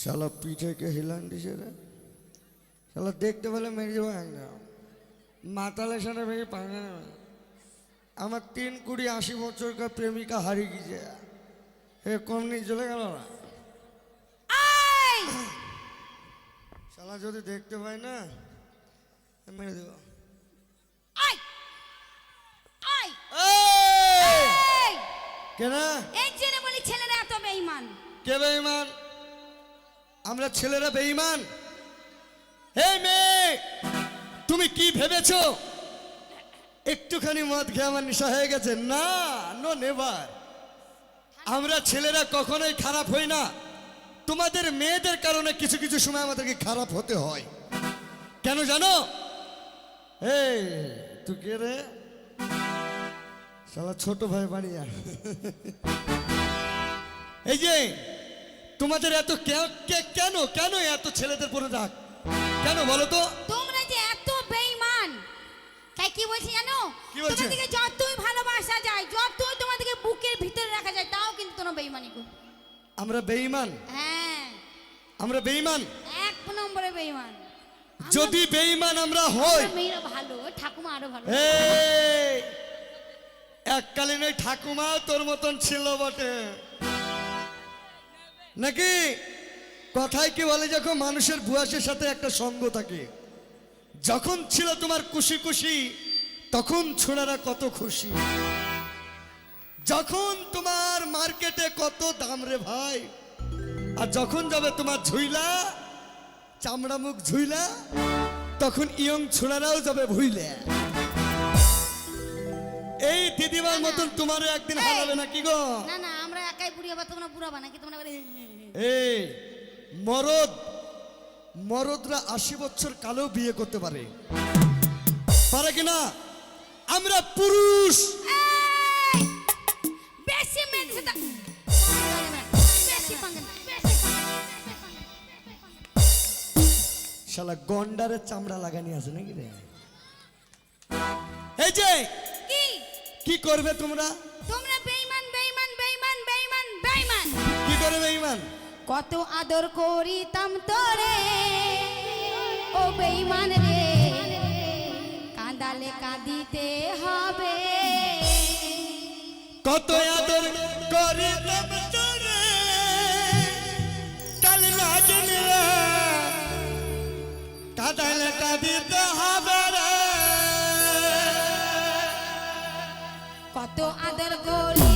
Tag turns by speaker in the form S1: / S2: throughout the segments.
S1: শালা পিঠেকে হিলান দিছে রে? শালা দেখতে পেলে মেরে যাব একদম। মাতালের সাথে ভেঙে পাঙ্গা আমার তিন কুড়ি আশি বছরকার প্রেমিকা হারিয়ে গিয়েছে হে কম নিয়ে চলে গেল না? শালা যদি দেখতে পাই না মেরে দেবো! কেন?
S2: এই জন্য বলি ছেলেরা এত বেঈমান।
S1: কে বেঈমান? আমরা ছেলেরা বেঈমান। হে মেয়ে তুমি কি ভেবেছো? একটুখানি মদ খেয়ে আমার নেশা হয়ে গেছে। না নো নেভার আমরা ছেলেরা কখনোই খারাপ হই না। তোমাদের মেয়েদের কারণে কিছু কিছু সময় আমাদেরকে খারাপ হতে হয়। কেন জানো? এই তুই কে রে? শালা ছোট ভাই বাড়িয়া এই যে তোমাদের এত কেন কেন এত ছেলেদের পরে রাগ? কেন বলো তো?
S2: তোমরা যে এত বেঈমান। তাই কি বলছি জানো? তোমাদেরকে যতই ভালোবাসা যায় যতই তোমাদেরকে বুকের ভিতরে রাখা যায় তাও কিন্তু তোমরা বেঈমানি করো
S1: আমরা বেঈমান।
S2: হ্যাঁ।
S1: আমরা বেঈমান।
S2: এক নম্বরে বেঈমান।
S1: যদি বেঈমান আমরা হই।
S2: আমরা মেয়েরা ভালো ঠাকুমা আরও ভালো।
S1: এই এককালীন ওই ঠাকুমা তোর মতন ছিল বটে। নাকি? কথায় কি বলে যখন মানুষের বুয়াসের সাথে একটা সঙ্গ থাকে? যখন ছিল তোমার খুশি খুশি তখন ছোড়ারা কত খুশি। যখন তোমার মার্কেটে কত দাম রে ভাই, আর যখন যাবে তোমার ঝুইলা চামড়া মুখ ঝুইলা, তখন ইয়ং ছোড়ারাও যাবে ভুইলে। এই দিদিমার মতন তোমারও একদিন! হারাবে না কি গো?
S2: না না আমরা একাই বুড়ি হবা তোমরা বুড়া বানা কি তোমরা
S1: এই মরদ মরদরা আশি বছর কালেও বিয়ে করতে পারে। পারে কি না? আমরা পুরুষ!
S2: বেশি।
S1: শালা গন্ডারে চামড়া লাগানি আছে নাকি রে? এই যে করবে তোমরা?
S2: তোমরা বেঈমান বেঈমান বেঈমান বেঈমান বেঈমান।
S1: কি করবে ইমান
S2: কত আদর করিতাম তোরে ও বেঈমান রে। কাঁদালে কাঁদিতে হবে।
S1: কত আদর করে তোরে কাল না জেনে কাদালে কাঁদিতে হবে।
S2: আদর করিতাম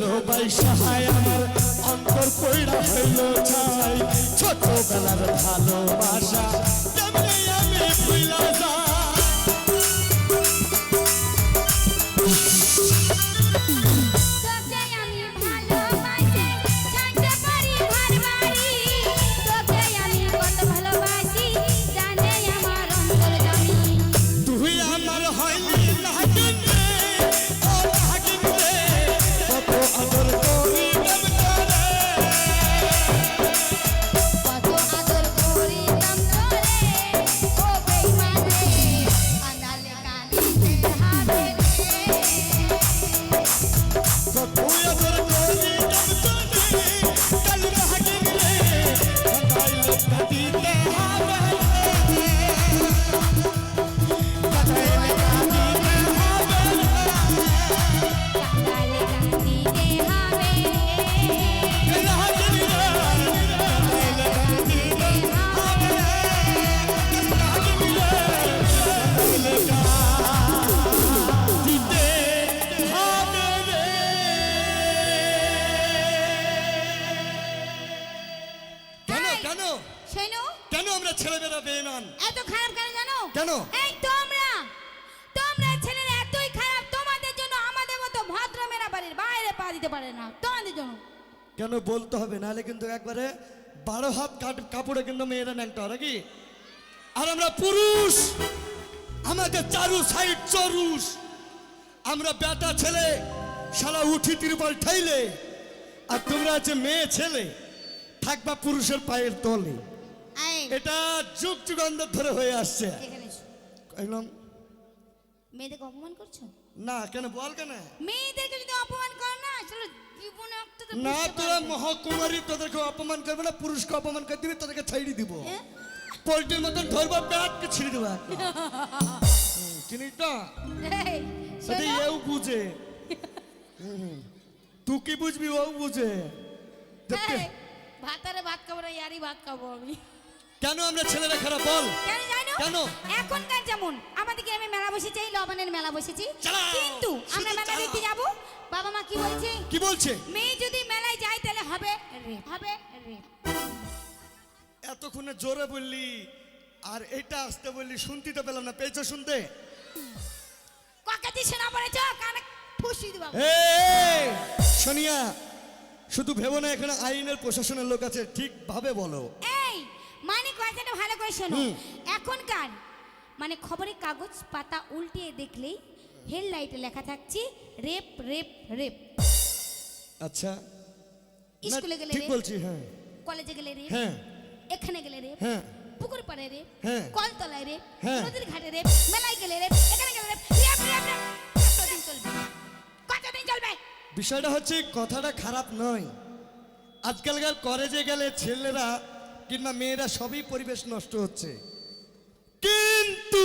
S2: তোরে
S1: ভালোবাসা আমার অন্তর পয়ড়া হইল ছাই। ছোটবেলার ভালোবাসা। কেন বলতে হবে নাহলে কিন্তু একবারে বারো হাত কাট- কাপড়ে কিন্তু মেয়েরা ন্যাংটা হয় নাকি? আর আমরা পুরুষ আমাদের চারু সাইড চরুষ। আমরা বেটা ছেলে সারা উঠি তিরুপাল ঠাইলে। আর তোমরা আছে মেয়ে ছেলে থাকবা পুরুষের পায়ের তলে। এটা যুগ যুগান্তর ধরে হয়ে আসছে। একদম
S2: মেয়েদেরকে অপমান করছ?
S1: না কেন বল কেন?
S2: মেয়েদেরকে যদি অপমান করো না আসলে জীবনে একটা
S1: না তোরা। মহকুমারী তোদেরকে অপমান করবে না পুরুষকে অপমান করে দিবি তোদেরকে ছাইড়ি দিব।
S2: এ?
S1: পোল্ট্রির মতন ধরবো ব্যাটকে ছিঁড়ে দেবো চিনিস না? সেটা এও বুঝে। তুই কি বুঝবি ও বুঝে।
S2: ভাতারে ভাত খাব না ইয়ারই ভাত খাব আমি।
S1: কেন আমরা ছেলেরা খারাপ বল?
S2: কেন? এখনকার যেমন আমাদের গ্রামে মেলা বসেছে লবণের মেলা বসেছি। কিন্তু আমরা মেলা। দেখতে যাব? বাবা মা কি বলছে?
S1: কি বলছে?
S2: মেয়ে যদি মেলায় যায় তাহলে হবে হবে
S1: এতক্ষণে জোরে বললি আর এটা আসতে বললি শুনতে তো পেলাম না পেয়েছ শুনতে?
S2: কাকাতি শোনা পড়েছ? কানে ফুসি দিবা।
S1: এই, সোনিয়া শুধু ভেবো না এখানে আইনের প্রশাসনের লোক আছে ঠিক ভাবে বলো
S2: শোনো। এখনকার মানে খবরের কাগজ পাতা উল্টিয়ে দেখলেই হেডলাইটে লেখা থাকছে রেপ রেপ রেপ।
S1: আচ্ছা।
S2: স্কুলে গেলে
S1: ঠিক বলছি হ্যাঁ।
S2: কলেজে গেলে রেপ
S1: হ্যাঁ।
S2: এখানে গেলে রেপ
S1: হ্যাঁ।
S2: পুকুর পাড়ে রেপ
S1: হ্যাঁ।
S2: কলতলায় রেপ
S1: হ্যাঁ।
S2: নদীর ঘাটে রেপ মেলায় গেলে রেপ এখানে গেলে রেপ রেপ রেপ রেপ। কতদিন চলবে? কতদিন চলবে?
S1: বিষয়টা হচ্ছে কথাটা খারাপ নয়। আজকালকার কলেজে গেলে ছেলেরা কিংবা মেয়েরা সবই পরিবেশ নষ্ট হচ্ছে। কিন্তু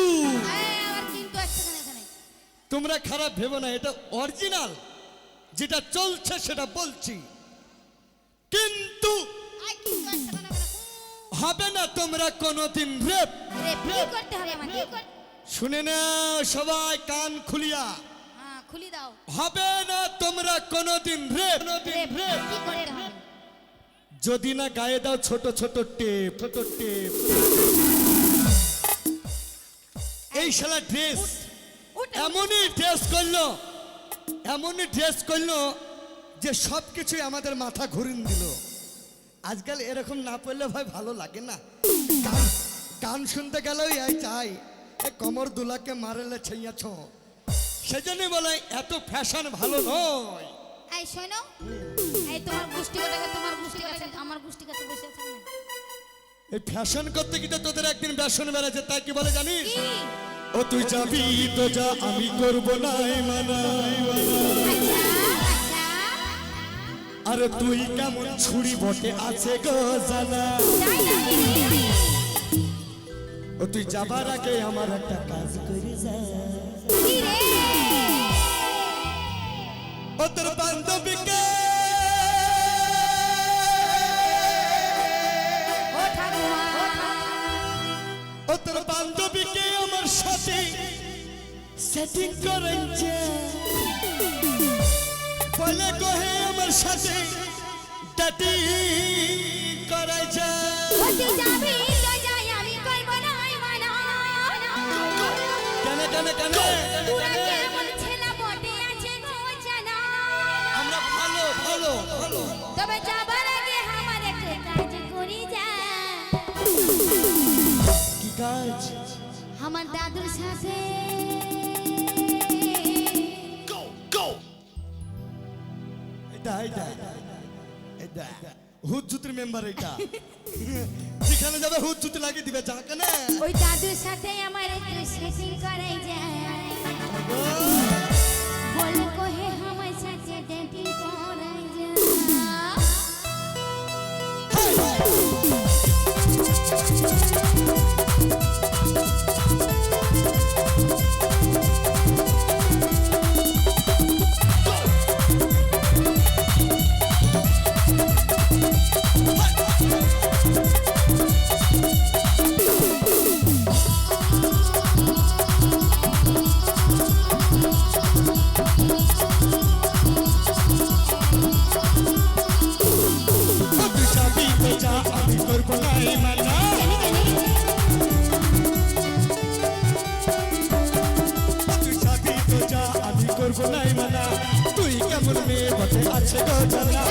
S1: তোমরা খারাপ ভেবো না এটা অরিজিনাল। যেটা চলছে সেটা বলছি। কিন্তু? হবে না তোমরা কোনোদিন রেপ।
S2: রেপ।
S1: শুনে না সবাই কান খুলিয়া।
S2: হ্যাঁ খুলি দাও।
S1: হবে না তোমরা কোনোদিন রেপ।
S2: রেপ। হবে?
S1: যদি না গায়ে দাও ছোট ছোট টেপ ছোট টেপ। এই শালা ড্রেস এমনই ড্রেস করল এমনই ড্রেস করল যে সব কিছুই আমাদের মাথা ঘুরিন দিল। আজকাল এরকম না পড়লে ভাই ভালো লাগে না। গান গান শুনতে গেলেও এই চাই এ কমর দুলাকে মারেলে ছেইয়াছ সেজন্যই বলে এত ফ্যাশন ভালো নয়।
S2: এই শোনো এই তোমার গোষ্ঠী কথাকে কাছে কাছে বসে না?
S1: এই ফ্যাশন করতে গিয়ে তোদের একদিন বেড়াচ্ছে তাই কি বলে জানিস? ও তুই যাবি তো যা আমি করব না মানা। আরে তুই কেমন ছুরি বটে আছে গো জানা। ও তুই যাবার আগে আমার একটা কাজ করে যা। ও তোর বান্ধবীকে
S2: ও
S1: তোর বান্ধবীকে আমার সাথে সেটিং করেছে। বলে কহে আমার সাথে
S2: যাবি না মানা
S1: কেন কেন কেন আমরা ভালো ভালো ভালো।
S2: তবে যাবার কাজ। আমার দাদুর সাথে।
S1: এটা এটা এটা হুদ জুতির মেম্বার এটা। যেখানে যাবে হুদ জুতি লাগিয়ে দিবে যা কেন।
S2: ওই দাদুর সাথে আমার একটু সেটিং করাই যায়। বলে কহে এমন মেয়ে বটে
S1: আছে গো জানা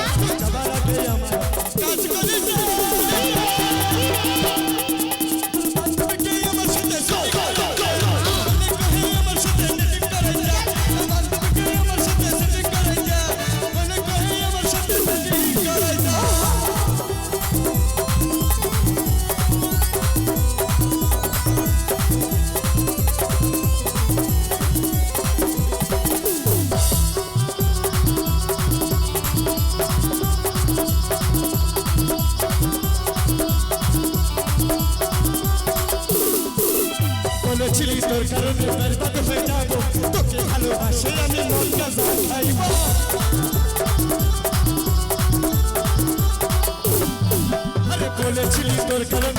S1: যাবার আগে আমার বলেছিলি তোর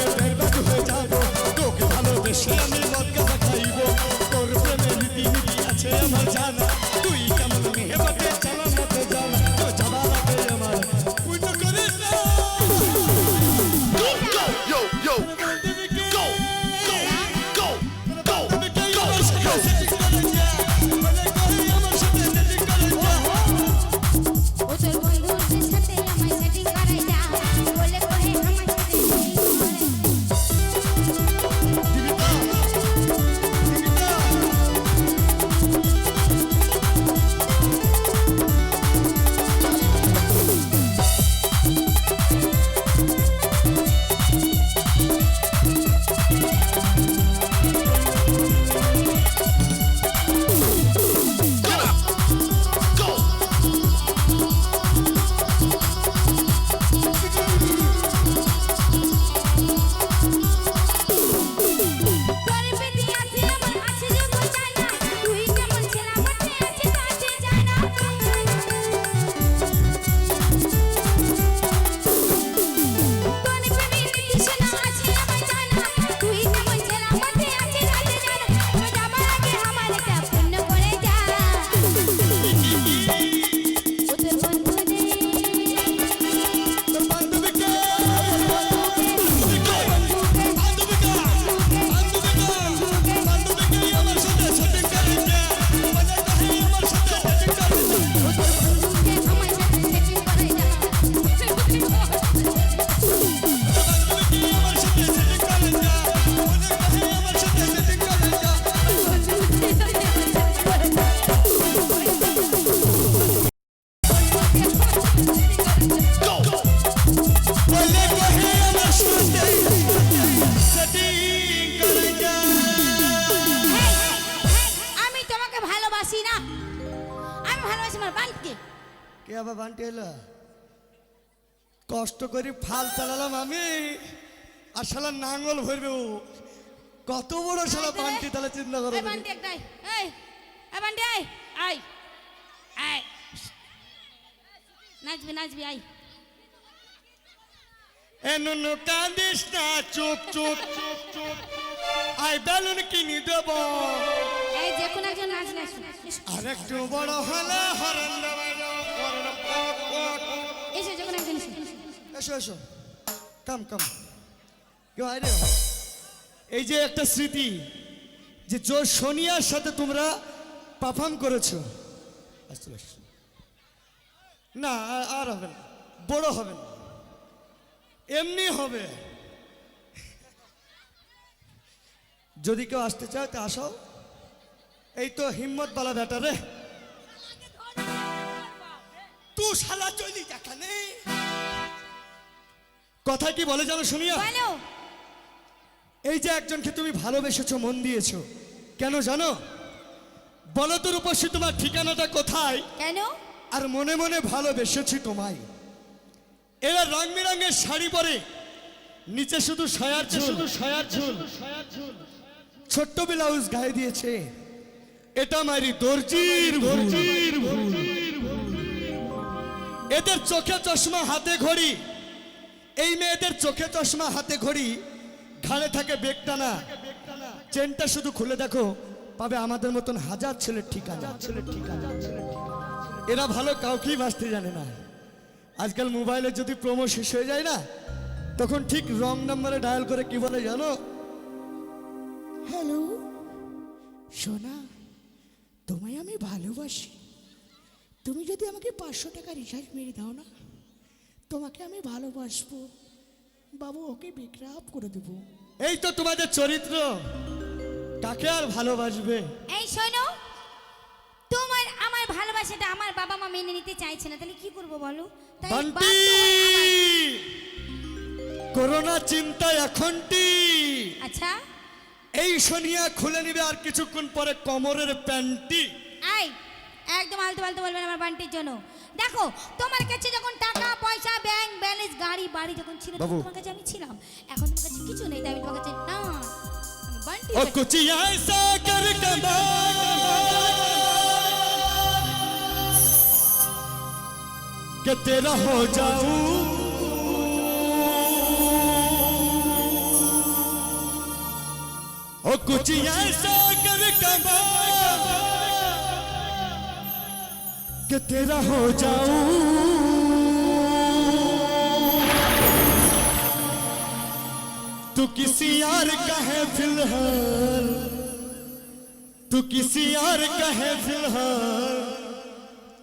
S1: কষ্ট করে ফাল চালালাম আমি। আর শালা নাঙ্গল ভরবে ও। কত বড় শালা বান্টি তাহলে চিন্তা করো
S2: নাচবি নাচবি আই
S1: না চুপ চুপ চুপ চুপ। আই বেলুন কিনি দেব।
S2: এই যে কোনো একজন নাচ নাচ
S1: আর একটু বড় হলে হরেন দেবাইলো,
S2: এসো এসো।
S1: কাম কাম কেউ আয় রে এই যে একটা স্মৃতি যে জো সোনিয়ার সাথে তোমরা পারফর্ম করেছ। না আর- হবে না। বড় হবে না। এমনি হবে। যদি কেউ আসতে চাও তা আসো। এই তো হিম্মত বালা বেটা রে তু শালা চলি যেখানে। কথা কি বলে জানো শুনিয়া? এই যে একজনকে তুমি ভালোবেসেছো মন দিয়েছ কেন জানো? বলো তোর উপসী তোমার ঠিকানাটা কোথায়?
S2: কেন?
S1: আর মনে মনে ভালোবেসেছি তোমায়। এরা রং বেরঙের শাড়ি পরে নিচে শুধু সয়ার শুধু সয়ার ঝুল ছোট্ট ব্লাউজ গায়ে দিয়েছে। এটা মারি দর্জির দর্জির এদের চোখে চশমা হাতে ঘড়ি। এই মেয়েদের চোখে চশমা, হাতে ঘড়ি, ঘাড়ে থাকে বেগটানা চেনটা শুধু খুলে দেখো, পাবে আমাদের মতন হাজার ছেলের ঠিকানা। ছেলের ঠিকানা এরা ভালো কাউকেই বাঁচতে জানে না। আজকাল মোবাইলে যদি প্রোমো শেষ হয়ে যায় না, তখন ঠিক রং নাম্বারে ডায়াল করে কি বলে জানো? হ্যালো, সোনা, তোমায় আমি ভালোবাসি।
S3: তুমি যদি আমাকে পাঁচশো টাকা রিচার্জ মেরে দাও না। তোমাকে আমি ভালোবাসবো। বাবু ওকে বিক্রাপ করে দেবো।
S1: এই তো তোমাদের চরিত্র। কাকে আর ভালোবাসবে?
S2: এই শোনো তোমার আমার ভালোবাসাটা আমার বাবা মা মেনে নিতে চাইছে না তাহলে কি করব বলো? তাই
S1: করোনা চিন্তা এখনটি
S2: আচ্ছা।
S1: এই শনিয়া খুলে নিবে আর কিছুক্ষণ পরে কোমরের প্যান্টি।
S2: আই একদম আলতু ফালতু বলবেন আমার বান্টির জন্য। দেখো তোমার কাছে যখন টাকা পয়সা ব্যাংক ব্যালেন্স গাড়ি বাড়ি যখন ছিল তখন
S1: বাবু।
S2: তোমার কাছে আমি ছিলাম এখন তোমার কাছে কিছু নেই তাই আমি তোমার কাছে না আমি বান্টি
S1: ओ
S2: চাই।
S1: कुछ ऐसा कर कमा कि तेरा हो जाऊं ओ कुछ ऐसा कर कमा कि तेरा हो जाऊँ। तू किसी यार का है फ़िलहाल। तू किसी यार का है फ़िलहाल।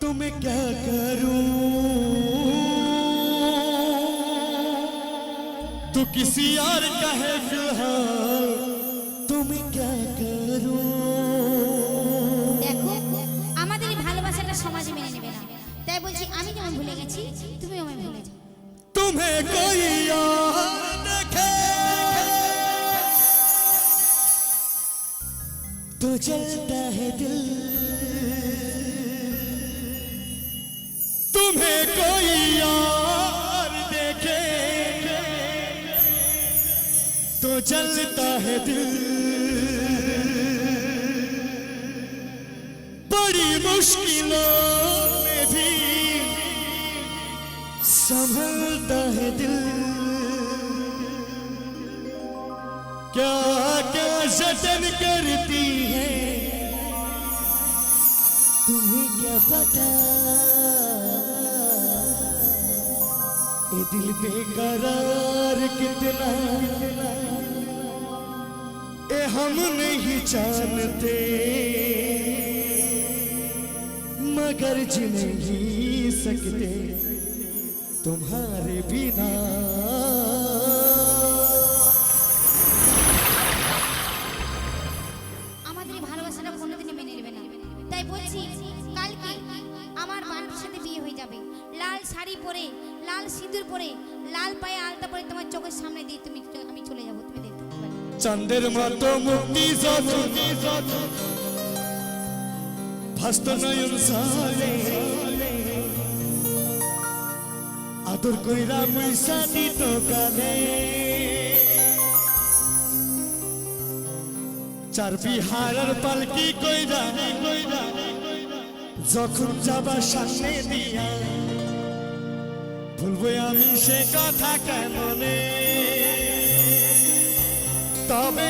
S1: तुम्हें क्या करूँ? तू किसी यार का है फ़िलहाल। तुम्हें क्या करूँ?
S2: তাই বলছি আমি যেমন ভুলে গেছি তুমিও আমায় ভুলে যাও
S1: तुम्हें कोई और देखे तो चलता है दिल तुम्हें कोई और देखे तो चलता है दिल बड़ी मुश्किलों संभलता है दिल। क्या क्या जतन करती है? तुम्हें क्या पता? ये दिल बेकरार कितना? ये हम नहीं जानते। मगर जी नहीं सकते। तुम्हारे बिना
S2: আমাদের এই ভালোবাসাটা কোনোদিনই মেনে নেবে না তাই বলছি কালকে আমার বান্টির সাথে বিয়ে হয়ে যাবে লাল শাড়ি পরে লাল সিঁদুর পরে লাল পায়ে আলতা পরে তোমার চোখের সামনে দিয়ে তুমি আমি চলে যাবো তুমি দেখতে পাবে
S1: চন্দ্রের মতো মুক্তি যত ভাস্ত নয়ন সালে আদর কইরা পয়সা দিত কালে চার বিহারের পালকি কইরা কইরা যখন যাবা সামনে দিয়া, ভুলবো আমি সে কথা কেমনে? তবে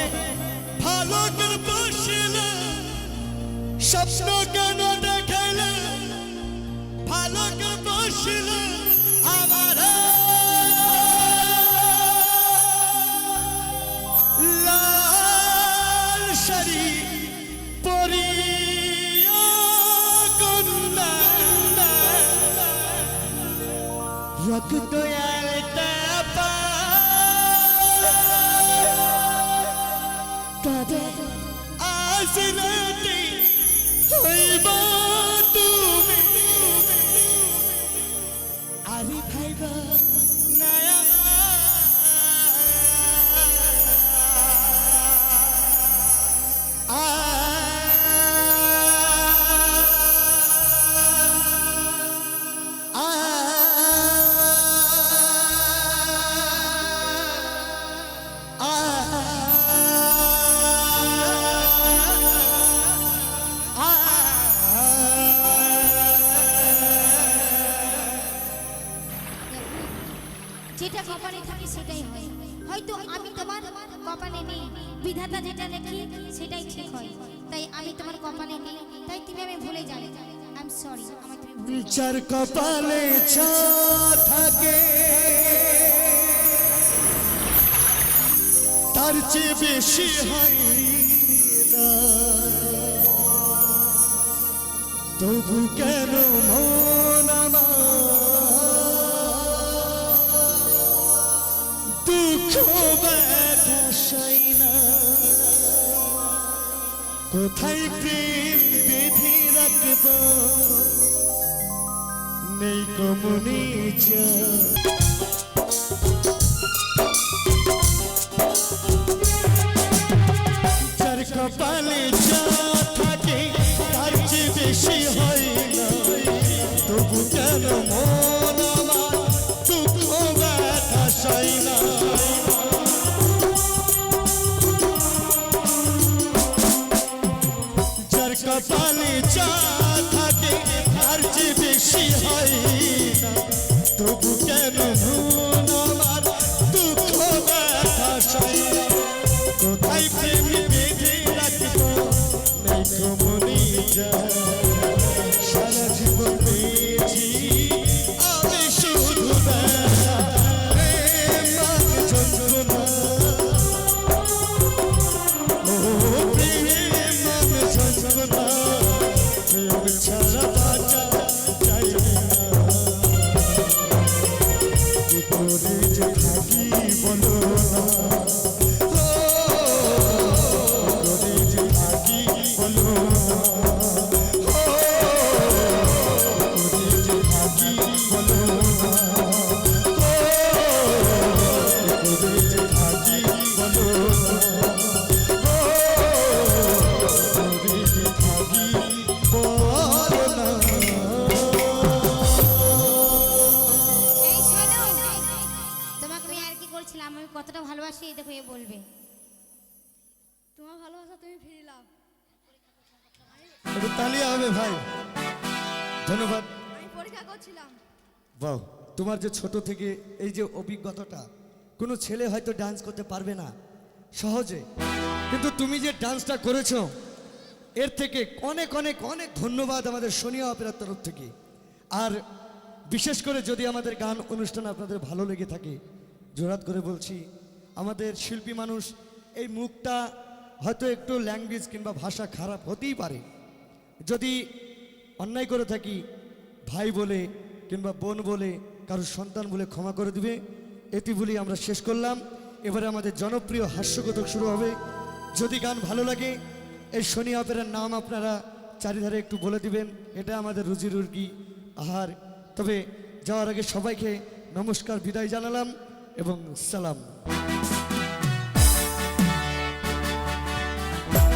S1: ভালো করে বসিলে স্বপ্ন কেন রক্ত
S2: সেটাই হয়। হয়তো আমি তোমার কপালে নেই। বিধাতা যেটা সেটাই ঠিক হয়। তাই আমি তোমার কপালে নেই। তাই তুমি আমি ভুলে যাই আই সরি আমায় তুমি ভুলে যাও
S1: চার কপালে থাকে, তার চেয়ে বেশি হয় তবু কেন মন কোথায় প্রেম বেঁধে রাখব? নেই কমনি যা যার কপালে যা থাকে, তার চেয়ে বেশি হয় না। তবু কেন মন যার চা যা থাকে আর চেয়ে বেশি হয় না। তোমার যে ছোট থেকে এই যে অভিজ্ঞতাটা, কোনো ছেলে হয়তো ডান্স করতে পারবে না, সহজে। কিন্তু তুমি যে ডান্সটা করেছ, এর থেকে অনেক অনেক অনেক ধন্যবাদ আমাদের সোনিয়া অপেরার তরফ থেকে। আর বিশেষ করে যদি আমাদের গান অনুষ্ঠান আপনাদের ভালো লেগে থাকে, জোরাত করে বলছি, আমাদের শিল্পী মানুষ, এই মুখটা হয়তো একটু ল্যাঙ্গুয়েজ কিংবা ভাষা খারাপ হতেই পারে। যদি অন্যায় করে থাকি, ভাই বলে কিংবা বোন বলে কারোর সন্তান বলে ক্ষমা করে দিবে। এটি বলি আমরা শেষ করলাম। এবারে আমাদের জনপ্রিয় হাস্যকথক শুরু হবে। যদি গান ভালো লাগে, এই শনি অপেরার নাম আপনারা চারিধারে একটু বলে দিবেন। এটা আমাদের রুজি রুগি আহার। তবে যাওয়ার আগে সবাইকে নমস্কার, বিদায় জানালাম এবং সালাম।